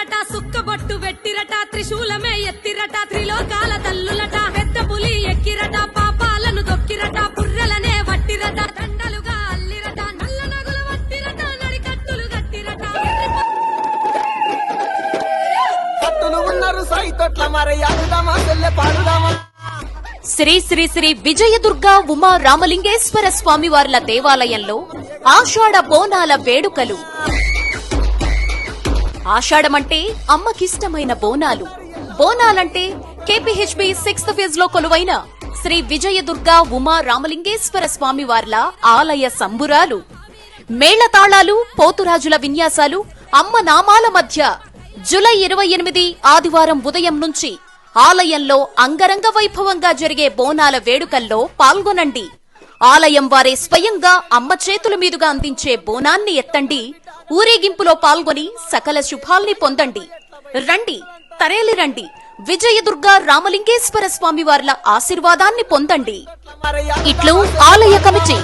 ఎత్తిరట సుక్కబొట్టు వెట్టిరట త్రిశూలమే ఎత్తిరట త్రిలోకాల తల్లులట పెద్ద పులి ఎక్కిరట పాపాలను దొక్కిరట పుర్రెలనే వట్టిరట దండలుగా అల్లిరట నల్ల నగులు వట్టిరట నడికట్టులు గట్టిరట కత్తులు ఉన్నారు సైతొట్ల మరి అడుదామా చెల్లె పాడుదామా? శ్రీ శ్రీ శ్రీ విజయదుర్గ ఉమా రామలింగేశ్వర స్వామివార్ల దేవాలయంలో ఆషాఢ బోనాల వేడుకలు. ఆషాఢమంటే అమ్మకిష్టమైన బోనాలు. బోనాలంటే కేపీహెచ్బి సిక్స్త్ ఫేజ్లో కొలువైన శ్రీ విజయదుర్గ ఉమా రామలింగేశ్వర స్వామివార్ల ఆలయ సంబురాలు. మేళతాళాలు పోతురాజుల విన్యాసాలు అమ్మ నామాల మధ్య జులై ఇరవై ఎనిమిది ఆదివారం ఉదయం నుంచి ఆలయంలో అంగరంగ వైభవంగా జరిగే బోనాల వేడుకల్లో పాల్గొనండి. ఆలయం వారే స్వయంగా అమ్మ చేతుల మీదుగా అందించే బోనాన్ని ఎత్తండి. ఊరేగింపులో పాల్గొని సకల శుభాల్ని పొందండి. రండి తరేలి రండి. విజయదుర్గ రామలింగేశ్వర స్వామివార్ల ఆశీర్వాదాన్ని పొందండి. ఇట్లు ఆలయ కమిటీ.